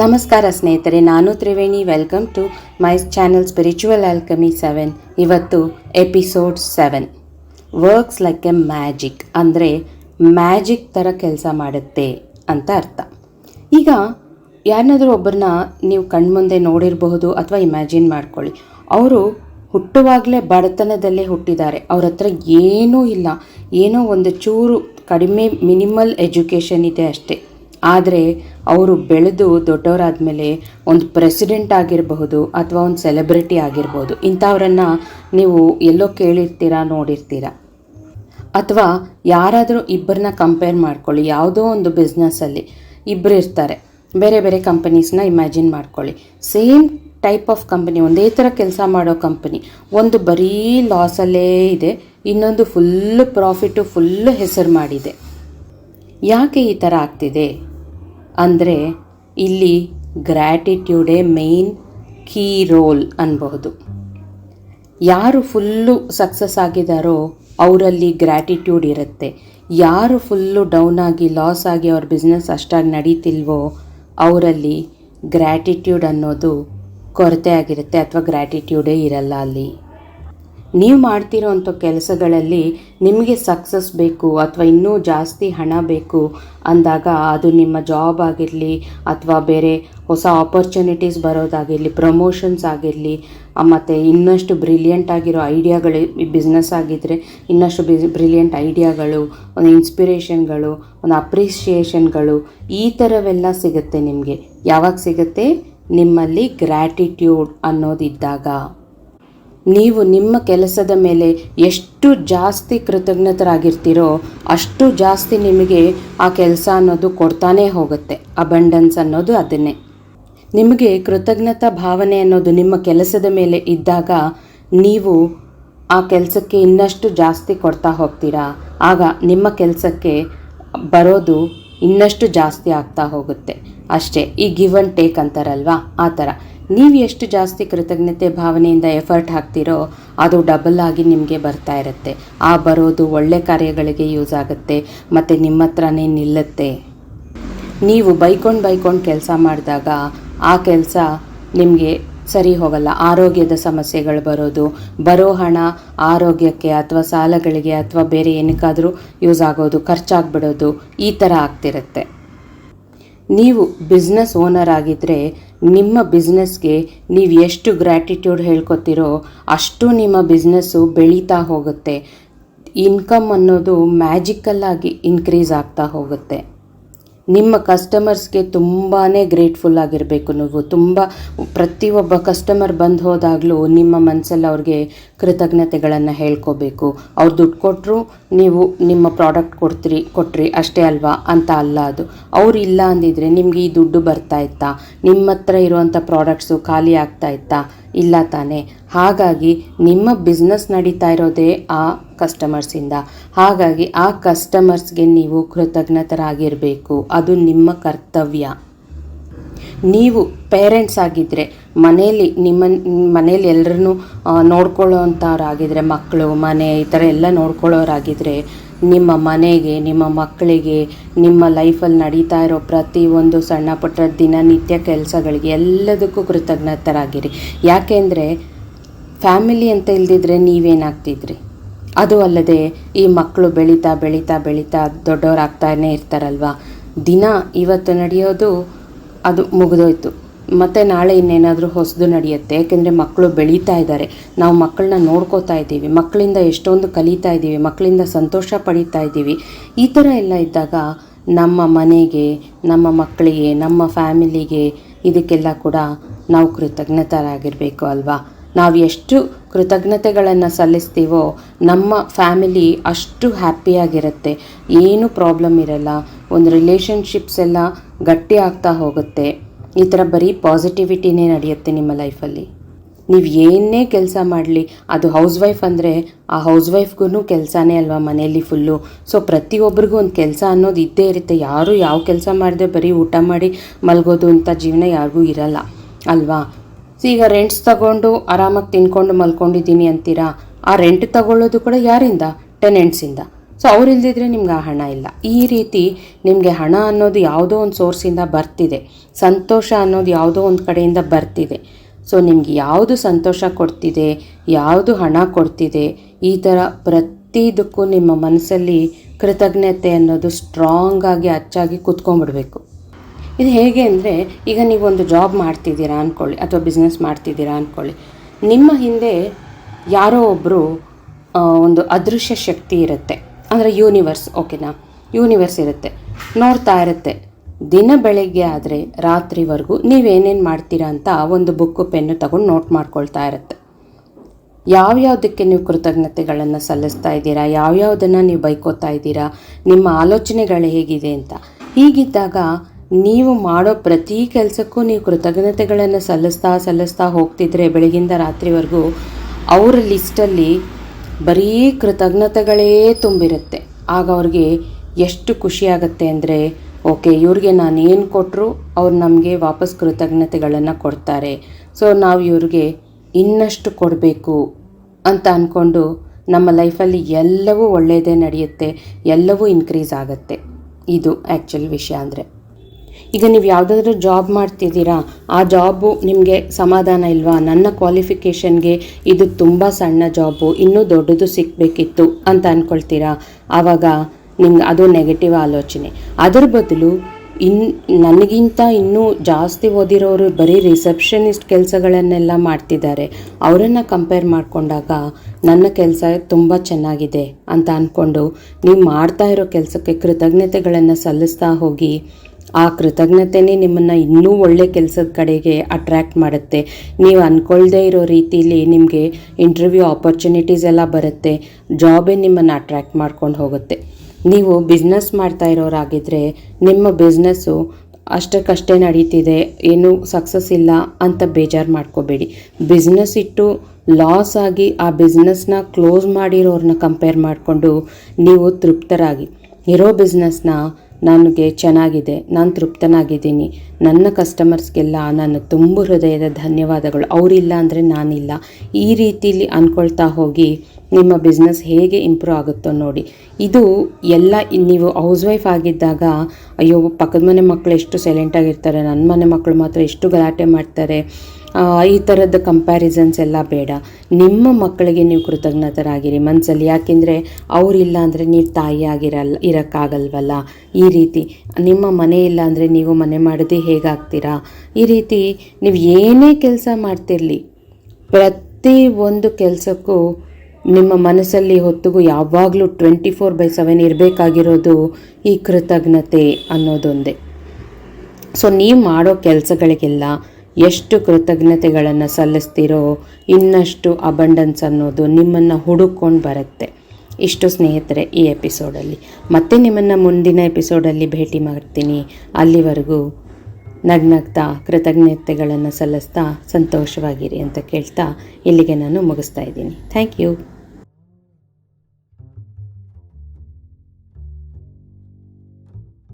ನಮಸ್ಕಾರ ಸ್ನೇಹಿತರೆ, ನಾನು Triveni. Welcome to my channel spiritual alchemy seven ಇವತ್ತು episode seven works like a magic ಅಂದರೆ ಮ್ಯಾಜಿಕ್ ಥರ ಕೆಲಸ ಮಾಡುತ್ತೆ ಅಂತ ಅರ್ಥ. ಈಗ ಯಾರನ್ನಾದರೂ ಒಬ್ಬರನ್ನ ನೀವು ಕಣ್ಮುಂದೆ ನೋಡಿರಬಹುದು ಅಥವಾ ಇಮ್ಯಾಜಿನ್ ಮಾಡ್ಕೊಳ್ಳಿ. ಅವರು ಹುಟ್ಟುವಾಗಲೇ ಬಡತನದಲ್ಲೇ ಹುಟ್ಟಿದ್ದಾರೆ. ಅವ್ರ ಹತ್ರ ಏನೂ ಇಲ್ಲ. ಏನೋ ಒಂದು ಚೂರು ಕಡಿಮೆ ಮಿನಿಮಲ್ ಎಜುಕೇಷನ್ ಇದೆ ಅಷ್ಟೇ. ಆದರೆ ಅವರು ಬೆಳೆದು ದೊಡ್ಡವರಾದಮೇಲೆ ಒಂದು ಪ್ರೆಸಿಡೆಂಟ್ ಆಗಿರಬಹುದು ಅಥವಾ ಒಂದು ಸೆಲೆಬ್ರಿಟಿ ಆಗಿರ್ಬೋದು ಇಂಥವ್ರನ್ನು ನೀವು ಎಲ್ಲೋ ಕೇಳಿರ್ತೀರಾ, ನೋಡಿರ್ತೀರಾ? ಅಥವಾ ಯಾರಾದರೂ ಇಬ್ಬರನ್ನ ಕಂಪೇರ್ ಮಾಡ್ಕೊಳ್ಳಿ, ಯಾವುದೋ ಒಂದು ಬಿಸ್ನೆಸ್ಸಲ್ಲಿ ಇಬ್ಬರು ಇರ್ತಾರೆ, ಬೇರೆ ಬೇರೆ ಕಂಪನೀಸ್ನ ಇಮ್ಯಾಜಿನ್ ಮಾಡ್ಕೊಳ್ಳಿ. ಸೇಮ್ ಟೈಪ್ ಆಫ್ ಕಂಪನಿ ಒಂದೇ ಥರ ಕೆಲಸ ಮಾಡೋ ಕಂಪನಿ ಒಂದು ಬರೀ ಲಾಸಲ್ಲೇ ಇದೆ, ಇನ್ನೊಂದು ಫುಲ್ ಪ್ರಾಫಿಟು ಫುಲ್ ಹೆಸರು ಮಾಡಿದೆ. ಯಾಕೆ ಈ ಥರ ಆಗ್ತಿದೆ? ಅಂದರೆ ಇಲ್ಲಿ ಗ್ರ್ಯಾಟಿಟ್ಯೂಡೇ ಮೇನ್ ಕೀ ರೋಲ್ ಅನ್ಬಹುದು. ಯಾರು ಫುಲ್ಲು ಸಕ್ಸಸ್ ಆಗಿದ್ದಾರೋ ಅವರಲ್ಲಿ ಗ್ರ್ಯಾಟಿಟ್ಯೂಡ್ ಇರುತ್ತೆ. ಯಾರು ಫುಲ್ಲು ಡೌನ್ ಆಗಿ ಲಾಸ್ ಆಗಿ ಅವ್ರ ಬಿಸ್ನೆಸ್ ಅಷ್ಟಾಗಿ ನಡೀತಿಲ್ವೋ ಅವರಲ್ಲಿ ಗ್ರ್ಯಾಟಿಟ್ಯೂಡ್ ಅನ್ನೋದು ಕೊರತೆ ಆಗಿರುತ್ತೆ ಅಥವಾ ಗ್ರ್ಯಾಟಿಟ್ಯೂಡೇ ಇರಲ್ಲ ಅಲ್ಲಿ. ನೀವು ಮಾಡ್ತಿರೋಂಥ ಕೆಲಸಗಳಲ್ಲಿ ನಿಮಗೆ ಸಕ್ಸಸ್ ಬೇಕು ಅಥವಾ ಇನ್ನೂ ಜಾಸ್ತಿ ಹಣ ಬೇಕು ಅಂದಾಗ ಅದು ನಿಮ್ಮ ಜಾಬ್ ಆಗಿರಲಿ ಅಥವಾ ಬೇರೆ ಹೊಸ ಆಪರ್ಚುನಿಟೀಸ್ ಬರೋದಾಗಿರಲಿ ಪ್ರಮೋಷನ್ಸ್ ಆಗಿರಲಿ ಮತ್ತು ಇನ್ನಷ್ಟು ಬ್ರಿಲಿಯಂಟ್ ಆಗಿರೋ ಐಡಿಯಾಗಳು ಬಿಸ್ನೆಸ್ ಆಗಿದ್ದರೆ ಇನ್ನಷ್ಟು ಬಿಸ್ ಬ್ರಿಲಿಯಂಟ್ ಐಡಿಯಾಗಳು ಒಂದು ಇನ್ಸ್ಪಿರೇಷನ್ಗಳು ಒಂದು ಅಪ್ರಿಸಿಯೇಷನ್ಗಳು ಈ ಥರವೆಲ್ಲ ಸಿಗುತ್ತೆ ನಿಮಗೆ. ಯಾವಾಗ ಸಿಗುತ್ತೆ? ನಿಮ್ಮಲ್ಲಿ ಗ್ರ್ಯಾಟಿಟ್ಯೂಡ್ ಅನ್ನೋದಿದ್ದಾಗ. ನೀವು ನಿಮ್ಮ ಕೆಲಸದ ಮೇಲೆ ಎಷ್ಟು ಜಾಸ್ತಿ ಕೃತಜ್ಞತರಾಗಿರ್ತೀರೋ ಅಷ್ಟು ಜಾಸ್ತಿ ನಿಮಗೆ ಆ ಕೆಲಸ ಅನ್ನೋದು ಕೊಡ್ತಾನೇ ಹೋಗುತ್ತೆ ಅಬಂಡನ್ಸ್ ಅನ್ನೋದು ಅದನ್ನೇ. ನಿಮಗೆ ಕೃತಜ್ಞತಾ ಭಾವನೆ ಅನ್ನೋದು ನಿಮ್ಮ ಕೆಲಸದ ಮೇಲೆ ಇದ್ದಾಗ ನೀವು ಆ ಕೆಲಸಕ್ಕೆ ಇನ್ನಷ್ಟು ಜಾಸ್ತಿ ಕೊಡ್ತಾ ಹೋಗ್ತೀರಾ? ಆಗ ನಿಮ್ಮ ಕೆಲಸಕ್ಕೆ ಬರೋದು ಇನ್ನಷ್ಟು ಜಾಸ್ತಿ ಆಗ್ತಾ ಹೋಗುತ್ತೆ. ಅಷ್ಟೇ, ಈ ಗಿವ್ ಆ್ಯಂಡ್ ಟೇಕ್ ಅಂತಾರಲ್ವಾ? ಆ ಥರ. ನೀವು ಎಷ್ಟು ಜಾಸ್ತಿ ಕೃತಜ್ಞತೆ ಭಾವನೆಯಿಂದ ಎಫರ್ಟ್ ಹಾಕ್ತಿರೋ ಅದು ಡಬಲ್ ಆಗಿ ನಿಮಗೆ ಬರ್ತಾ ಇರುತ್ತೆ. ಆ ಬರೋದು ಒಳ್ಳೆ ಕಾರ್ಯಗಳಿಗೆ ಯೂಸ್ ಆಗುತ್ತೆ, ಮತ್ತು ನಿಮ್ಮ ಹತ್ರನೇ ನಿಲ್ಲುತ್ತೆ. ನೀವು ಬೈಕೊಂಡು ಬೈಕೊಂಡು ಕೆಲಸ ಮಾಡಿದಾಗ ಆ ಕೆಲಸ ನಿಮಗೆ ಸರಿ ಹೋಗಲ್ಲ. ಆರೋಗ್ಯದ ಸಮಸ್ಯೆಗಳು ಬರೋದು, ಬರೋ ಹಣ ಆರೋಗ್ಯಕ್ಕೆ ಅಥವಾ ಸಾಲಗಳಿಗೆ ಅಥವಾ ಬೇರೆ ಏನಕ್ಕಾದರೂ ಯೂಸ್ ಆಗೋದು, ಖರ್ಚಾಗ್ಬಿಡೋದು ಈ ಥರ ಆಗ್ತಿರುತ್ತೆ. ನೀವು ಬಿಸ್ನೆಸ್ ಓನರ್ ಆಗಿದ್ದರೆ ನಿಮ್ಮ ಬಿಸ್ನೆಸ್ಗೆ ನೀವು ಎಷ್ಟು ಗ್ರ್ಯಾಟಿಟ್ಯೂಡ್ ಹೇಳ್ಕೊತೀರೋ ಅಷ್ಟು ನಿಮ್ಮ ಬಿಸ್ನೆಸ್ಸು ಬೆಳೀತಾ ಹೋಗುತ್ತೆ. ಇನ್ಕಮ್ ಅನ್ನೋದು ಮ್ಯಾಜಿಕಲ್ಲಾಗಿ ಇನ್ಕ್ರೀಸ್ ಆಗ್ತಾ ಹೋಗುತ್ತೆ. ನಿಮ್ಮ ಕಸ್ಟಮರ್ಸ್ಗೆ ತುಂಬಾ ಗ್ರೇಟ್ಫುಲ್ ಆಗಿರಬೇಕು ನೀವು. ತುಂಬ ಪ್ರತಿಯೊಬ್ಬ ಕಸ್ಟಮರ್ ಬಂದು ಹೋದಾಗಲೂ ನಿಮ್ಮ ಮನಸ್ಸಲ್ಲಿ ಅವ್ರಿಗೆ ಕೃತಜ್ಞತೆಗಳನ್ನು ಹೇಳ್ಕೋಬೇಕು. ಅವ್ರು ದುಡ್ಡು ಕೊಟ್ಟರು ನೀವು ನಿಮ್ಮ ಪ್ರಾಡಕ್ಟ್ ಕೊಡ್ತೀರಿ, ಕೊಟ್ರಿ, ಅಷ್ಟೇ ಅಲ್ವಾ? ಅಂತ ಅಲ್ಲ ಅದು. ಅವ್ರು ಇಲ್ಲ ಅಂದಿದ್ರೆ ನಿಮಗೆ ಈ ದುಡ್ಡು ಬರ್ತಾ ಇತ್ತಾ? ನಿಮ್ಮ ಹತ್ರ ಇರುವಂಥ ಪ್ರಾಡಕ್ಟ್ಸು ಖಾಲಿ ಆಗ್ತಾ ಇತ್ತಾ? ಇಲ್ಲ ತಾನೇ. ಹಾಗಾಗಿ ನಿಮ್ಮ ಬಿಸ್ನೆಸ್ ನಡೀತಾ ಇರೋದೇ ಆ ಕಸ್ಟಮರ್ಸಿಂದ. ಹಾಗಾಗಿ ಆ ಕಸ್ಟಮರ್ಸ್ಗೆ ನೀವು ಕೃತಜ್ಞತರಾಗಿರಬೇಕು. ಅದು ನಿಮ್ಮ ಕರ್ತವ್ಯ. ನೀವು ಪೇರೆಂಟ್ಸ್ ಆಗಿದ್ದರೆ ಮನೆಯಲ್ಲಿ ನಿಮ್ಮ, ಮನೇಲಿ ಎಲ್ಲರನ್ನೂ ನೋಡ್ಕೊಳ್ಳೋ ಅಂಥವ್ರಾಗಿದ್ದರೆ ಮಕ್ಕಳು, ಮನೆ, ಈ ಥರ ಎಲ್ಲ ನೋಡ್ಕೊಳ್ಳೋರಾಗಿದ್ದರೆ ನಿಮ್ಮ ಮನೆಗೆ, ನಿಮ್ಮ ಮಕ್ಕಳಿಗೆ, ನಿಮ್ಮ ಲೈಫಲ್ಲಿ ನಡೀತಾ ಇರೋ ಪ್ರತಿಯೊಂದು ಸಣ್ಣ ಪುಟ್ಟ ದಿನನಿತ್ಯ ಕೆಲಸಗಳಿಗೆ ಎಲ್ಲದಕ್ಕೂ ಕೃತಜ್ಞತರಾಗಿರಿ. ಯಾಕೆಂದರೆ ಫ್ಯಾಮಿಲಿ ಅಂತ ಇಲ್ದಿದ್ರೆ ನೀವೇನಾಗ್ತಿದ್ರಿ? ಅದು ಅಲ್ಲದೆ, ಈ ಮಕ್ಕಳು ಬೆಳೀತಾ ಬೆಳೀತಾ ಬೆಳೀತಾ ದೊಡ್ಡವರಾಗ್ತಾನೆ ಇರ್ತಾರಲ್ವ? ದಿನ ಇವತ್ತು ನಡೆಯೋದು ಅದು ಮುಗಿದೋಯ್ತು. ಮತ್ತು ನಾಳೆ ಇನ್ನೇನಾದರೂ ಹೊಸದು ನಡೆಯುತ್ತೆ. ಯಾಕೆಂದರೆ ಮಕ್ಕಳು ಬೆಳೀತಾ ಇದ್ದಾರೆ. ನಾವು ಮಕ್ಕಳನ್ನ ನೋಡ್ಕೋತಾ ಇದ್ದೀವಿ. ಮಕ್ಕಳಿಂದ ಎಷ್ಟೊಂದು ಕಲಿತಾ ಇದ್ದೀವಿ. ಮಕ್ಕಳಿಂದ ಸಂತೋಷ ಪಡೀತಾ ಇದ್ದೀವಿ. ಈ ಥರ ಎಲ್ಲ ಇದ್ದಾಗ ನಮ್ಮ ಮನೆಗೆ, ನಮ್ಮ ಮಕ್ಕಳಿಗೆ, ನಮ್ಮ ಫ್ಯಾಮಿಲಿಗೆ ಇದಕ್ಕೆಲ್ಲ ಕೂಡ ನಾವು ಕೃತಜ್ಞತರಾಗಿರಬೇಕು ಅಲ್ವಾ? ನಾವು ಎಷ್ಟು ಕೃತಜ್ಞತೆಗಳನ್ನು ಸಲ್ಲಿಸ್ತೀವೋ, ನಮ್ಮ ಫ್ಯಾಮಿಲಿ ಅಷ್ಟು ಹ್ಯಾಪಿಯಾಗಿರುತ್ತೆ ಏನೂ ಪ್ರಾಬ್ಲಮ್ ಇರಲ್ಲ. ಒಂದು ರಿಲೇಷನ್ಶಿಪ್ಸ್ ಎಲ್ಲ ಗಟ್ಟಿ ಆಗ್ತಾ ಹೋಗುತ್ತೆ. ಈ ಥರ ಬರೀ ಪಾಸಿಟಿವಿಟಿನೇ ನಡೆಯುತ್ತೆ ನಿಮ್ಮ ಲೈಫಲ್ಲಿ. ನೀವು ಏನೇ ಕೆಲಸ ಮಾಡಲಿ, ಅದು ಹೌಸ್ ವೈಫ್ ಅಂದರೆ ಆ ಹೌಸ್ ವೈಫ್ಗೂ ಕೆಲಸನೇ ಅಲ್ವಾ ಮನೆಯಲ್ಲಿ ಫುಲ್ಲು. ಸೊ ಪ್ರತಿಯೊಬ್ಬರಿಗೂ ಒಂದು ಕೆಲಸ ಅನ್ನೋದು ಇದ್ದೇ ಇರುತ್ತೆ. ಯಾರು ಯಾವ ಕೆಲಸ ಮಾಡಿದೆ ಬರೀ ಊಟ ಮಾಡಿ ಮಲಗೋದು ಅಂತ ಜೀವನ ಯಾರಿಗೂ ಇರಲ್ಲ. ಅಲ್ವಾ? ಈಗ ರೆಂಟ್ಸ್ ತಗೊಂಡು ಆರಾಮಾಗಿ ತಿನ್ಕೊಂಡು ಮಲ್ಕೊಂಡಿದ್ದೀನಿ ಅಂತೀರಾ? ಆ ರೆಂಟ್ ತಗೊಳ್ಳೋದು ಕೂಡ ಯಾರಿಂದ? ಟೆನೆಂಟ್ಸಿಂದ ಸೊ ಅವ್ರು ಇಲ್ದಿದ್ರೆ ನಿಮ್ಗೆ ಆ ಹಣ ಇಲ್ಲ. ಈ ರೀತಿ ನಿಮಗೆ ಹಣ ಅನ್ನೋದು ಯಾವುದೋ ಒಂದು ಸೋರ್ಸಿಂದ ಬರ್ತಿದೆ. ಸಂತೋಷ ಅನ್ನೋದು ಯಾವುದೋ ಒಂದು ಕಡೆಯಿಂದ ಬರ್ತಿದೆ. ಸೊ ನಿಮ್ಗೆ ಯಾವುದು ಸಂತೋಷ ಕೊಡ್ತಿದೆ, ಯಾವುದು ಹಣ ಕೊಡ್ತಿದೆ, ಈ ಥರ ಪ್ರತಿದಕ್ಕೂ ನಿಮ್ಮ ಮನಸ್ಸಲ್ಲಿ ಕೃತಜ್ಞತೆ ಅನ್ನೋದು ಸ್ಟ್ರಾಂಗಾಗಿ ಅಚ್ಚಾಗಿ ಕುತ್ಕೊಂಡ್ಬಿಡ್ಬೇಕು. ಇದು ಹೇಗೆ ಅಂದರೆ, ಈಗ ನೀವೊಂದು ಜಾಬ್ ಮಾಡ್ತಿದ್ದೀರಾ ಅಂದ್ಕೊಳ್ಳಿ ಅಥವಾ ಬಿಸ್ನೆಸ್ ಮಾಡ್ತಿದ್ದೀರಾ ಅಂದ್ಕೊಳ್ಳಿ ನಿಮ್ಮ ಹಿಂದೆ ಯಾರೋ ಒಬ್ಬರು ಒಂದು ಅದೃಶ್ಯ ಶಕ್ತಿ ಇರುತ್ತೆ. ಅಂದರೆ ಯೂನಿವರ್ಸ್ ಓಕೆನಾ ಯೂನಿವರ್ಸ್ ಇರುತ್ತೆ. ನೋಡ್ತಾ ಇರುತ್ತೆ. ದಿನ ಬೆಳಗ್ಗೆ ಆದರೆ ರಾತ್ರಿವರೆಗೂ ನೀವೇನೇನು ಮಾಡ್ತೀರಾ ಅಂತ ಒಂದು ಬುಕ್ಕು ಪೆನ್ನು ತಗೊಂಡು ನೋಟ್ ಮಾಡ್ಕೊಳ್ತಾ ಇರುತ್ತೆ. ಯಾವ್ಯಾವುದಕ್ಕೆ ನೀವು ಕೃತಜ್ಞತೆಗಳನ್ನು ಸಲ್ಲಿಸ್ತಾ ಇದ್ದೀರಾ? ಯಾವ್ಯಾವುದನ್ನು ನೀವು ಬೈಕೋತಾ ಇದ್ದೀರಾ? ನಿಮ್ಮ ಆಲೋಚನೆಗಳು ಹೇಗಿದೆ ಅಂತ. ಹೀಗಿದ್ದಾಗ ನೀವು ಮಾಡೋ ಪ್ರತಿ ಕೆಲಸಕ್ಕೂ ನೀವು ಕೃತಜ್ಞತೆಗಳನ್ನು ಸಲ್ಲಿಸ್ತಾ ಸಲ್ಲಿಸ್ತಾ ಹೋಗ್ತಿದ್ರೆ ಬೆಳಗಿಂದ ರಾತ್ರಿವರೆಗೂ ಅವರ ಲಿಸ್ಟಲ್ಲಿ ಬರೀ ಕೃತಜ್ಞತೆಗಳೇ ತುಂಬಿರುತ್ತೆ. ಆಗ ಅವ್ರಿಗೆ ಎಷ್ಟು ಖುಷಿಯಾಗತ್ತೆ ಅಂದರೆ ಓಕೆ ಇವ್ರಿಗೆ ನಾನು ಏನು ಕೊಟ್ಟರು ಅವ್ರು ನಮಗೆ ವಾಪಸ್ ಕೃತಜ್ಞತೆಗಳನ್ನು ಕೊಡ್ತಾರೆ. ಸೊ ನಾವು ಇವ್ರಿಗೆ ಇನ್ನಷ್ಟು ಕೊಡಬೇಕು ಅಂತ ಅಂದ್ಕೊಂಡು ನಮ್ಮ ಲೈಫಲ್ಲಿ ಎಲ್ಲವೂ ಒಳ್ಳೆಯದೇ ನಡೆಯುತ್ತೆ, ಎಲ್ಲವೂ ಇನ್ಕ್ರೀಸ್ ಆಗುತ್ತೆ. ಇದು ಆ್ಯಕ್ಚುಲ್ ವಿಷಯ ಅಂದರೆ. ಈಗ ನೀವು ಯಾವುದಾದ್ರೂ ಜಾಬ್ ಮಾಡ್ತಿದ್ದೀರಾ, ಆ ಜಾಬು ನಿಮಗೆ ಸಮಾಧಾನ ಇಲ್ವಾ? ನನ್ನ ಕ್ವಾಲಿಫಿಕೇಷನ್ಗೆ ಇದು ತುಂಬ ಸಣ್ಣ ಜಾಬು ಇನ್ನೂ ದೊಡ್ಡದು ಸಿಕ್ಕಬೇಕಿತ್ತು ಅಂತ ಅಂದ್ಕೊಳ್ತೀರಾ ಆವಾಗ ನಿಮ್ಗೆ ಅದು ನೆಗೆಟಿವ್ ಆಲೋಚನೆ. ಅದರ ಬದಲು ಇನ್, ನನಗಿಂತ ಇನ್ನೂ ಜಾಸ್ತಿ ಓದಿರೋರು ಬರೀ ರಿಸೆಪ್ಷನಿಸ್ಟ್ ಕೆಲಸಗಳನ್ನೆಲ್ಲ ಮಾಡ್ತಿದ್ದಾರೆ. ಅವರನ್ನು ಕಂಪೇರ್ ಮಾಡಿಕೊಂಡಾಗ ನನ್ನ ಕೆಲಸ ತುಂಬ ಚೆನ್ನಾಗಿದೆ ಅಂತ ಅಂದ್ಕೊಂಡು ನೀವು ಮಾಡ್ತಾ ಇರೋ ಕೆಲಸಕ್ಕೆ ಕೃತಜ್ಞತೆಗಳನ್ನು ಸಲ್ಲಿಸ್ತಾ ಹೋಗಿ ಆ ಕೃತಜ್ಞತೆನೇ ನಿಮ್ಮನ್ನು ಇನ್ನೂ ಒಳ್ಳೆ ಕೆಲಸದ ಕಡೆಗೆ ಅಟ್ರ್ಯಾಕ್ಟ್ ಮಾಡುತ್ತೆ. ನೀವು ಅಂದ್ಕೊಳ್ದೇ ಇರೋ ರೀತಿಲಿ ನಿಮಗೆ ಇಂಟರ್ವ್ಯೂ ಆಪರ್ಚುನಿಟೀಸ್ ಎಲ್ಲ ಬರುತ್ತೆ. ಜಾಬೇ ನಿಮ್ಮನ್ನು ಅಟ್ರ್ಯಾಕ್ಟ್ ಮಾಡ್ಕೊಂಡು ಹೋಗುತ್ತೆ. ನೀವು ಬಿಸ್ನೆಸ್ ಮಾಡ್ತಾ ಇರೋರಾಗಿದ್ದರೆ ನಿಮ್ಮ ಬಿಸ್ನೆಸ್ಸು ಅಷ್ಟಕ್ಕಷ್ಟೇ ನಡೀತಿದೆ. ಏನು ಸಕ್ಸಸ್ ಇಲ್ಲ ಅಂತ ಬೇಜಾರು ಮಾಡ್ಕೋಬೇಡಿ. ಬಿಸ್ನೆಸ್ ಇಟ್ಟು ಲಾಸ್ ಆಗಿ ಆ ಬಿಸ್ನೆಸ್ನ ಕ್ಲೋಸ್ ಮಾಡಿರೋರನ್ನ ಕಂಪೇರ್ ಮಾಡಿಕೊಂಡು ನೀವು ತೃಪ್ತರಾಗಿ. ಇರೋ ಬಿಸ್ನೆಸ್ನ ನನಗೆ ಚೆನ್ನಾಗಿದೆ, ನಾನು ತೃಪ್ತನಾಗಿದ್ದೀನಿ. ನನ್ನ ಕಸ್ಟಮರ್ಸ್ಗೆಲ್ಲ ನಾನು ತುಂಬ ಹೃದಯದ ಧನ್ಯವಾದಗಳು. ಅವರಿಲ್ಲ ಅಂದರೆ ನಾನಿಲ್ಲ. ಈ ರೀತಿಲಿ ಅಂದ್ಕೊಳ್ತಾ ಹೋಗಿ ನಿಮ್ಮ ಬಿಸ್ನೆಸ್ ಹೇಗೆ ಇಂಪ್ರೂವ್ ಆಗುತ್ತೋ ನೋಡಿ. ಇದು ಎಲ್ಲ, ನೀವು ಹೌಸ್ ವೈಫ್ ಆಗಿದ್ದಾಗ, ಅಯ್ಯೋ, ಪಕ್ಕದ ಮನೆ ಮಕ್ಕಳು ಎಷ್ಟು ಸೈಲೆಂಟಾಗಿರ್ತಾರೆ ನನ್ನ ಮನೆ ಮಕ್ಕಳು ಮಾತ್ರ ಎಷ್ಟು ಗಲಾಟೆ ಮಾಡ್ತಾರೆ ಈ ಥರದ ಕಂಪ್ಯಾರಿಸನ್ಸ್ ಎಲ್ಲ ಬೇಡ. ನಿಮ್ಮ ಮಕ್ಕಳಿಗೆ ನೀವು ಕೃತಜ್ಞತರಾಗಿರಿ. ಮನಸ್ಸಲ್ಲಿ ಯಾಕೆಂದರೆ ಅವರಿಲ್ಲ ಅಂದರೆ ನೀವು ತಾಯಿ ಆಗಿರಲ್ಲ ಇರೋಕ್ಕಾಗಲ್ವಲ್ಲ? ಈ ರೀತಿ ನಿಮ್ಮ ಮನೆ ಇಲ್ಲ ಅಂದರೆ ನೀವು ಮನೆ ಮಾಡೋದು ಹೇಗಾಗ್ತೀರಾ? ಈ ರೀತಿ ನೀವು ಏನೇ ಕೆಲಸ ಮಾಡ್ತಿರಲಿ, ಪ್ರತಿ ಒಂದು ಕೆಲಸಕ್ಕೂ ನಿಮ್ಮ ಮನಸ್ಸಲ್ಲಿ ಹೊತ್ತಿಗೂ ಯಾವಾಗಲೂ ಟ್ವೆಂಟಿ ಫೋರ್ ಬೈ ಸೆವೆನ್ ಇರಬೇಕಾಗಿರೋದು ಈ ಕೃತಜ್ಞತೆ ಅನ್ನೋದೊಂದೇ. ಸೊ ನೀವು ಮಾಡೋ ಕೆಲಸಗಳಿಗೆಲ್ಲ ಎಷ್ಟು ಕೃತಜ್ಞತೆಗಳನ್ನು ಸಲ್ಲಿಸ್ತೀರೋ ಇನ್ನಷ್ಟು ಅಬಂಡನ್ಸ್ ಅನ್ನೋದು ನಿಮ್ಮನ್ನು ಹುಡುಕೊಂಡು ಬರುತ್ತೆ. ಇಷ್ಟು ಸ್ನೇಹಿತರೆ, ಈ ಎಪಿಸೋಡಲ್ಲಿ ಮತ್ತೆ ನಿಮ್ಮನ್ನು ಮುಂದಿನ ಎಪಿಸೋಡಲ್ಲಿ ಭೇಟಿ ಮಾಡ್ತೀನಿ. ಅಲ್ಲಿವರೆಗೂ ನಗ್ನಗ್ತಾ ಕೃತಜ್ಞತೆಗಳನ್ನು ಸಲ್ಲಿಸ್ತಾ ಸಂತೋಷವಾಗಿರಿ ಅಂತ ಕೇಳ್ತಾ ಇಲ್ಲಿಗೆ ನಾನು ಮುಗಿಸ್ತಾ ಇದ್ದೀನಿ. Thank you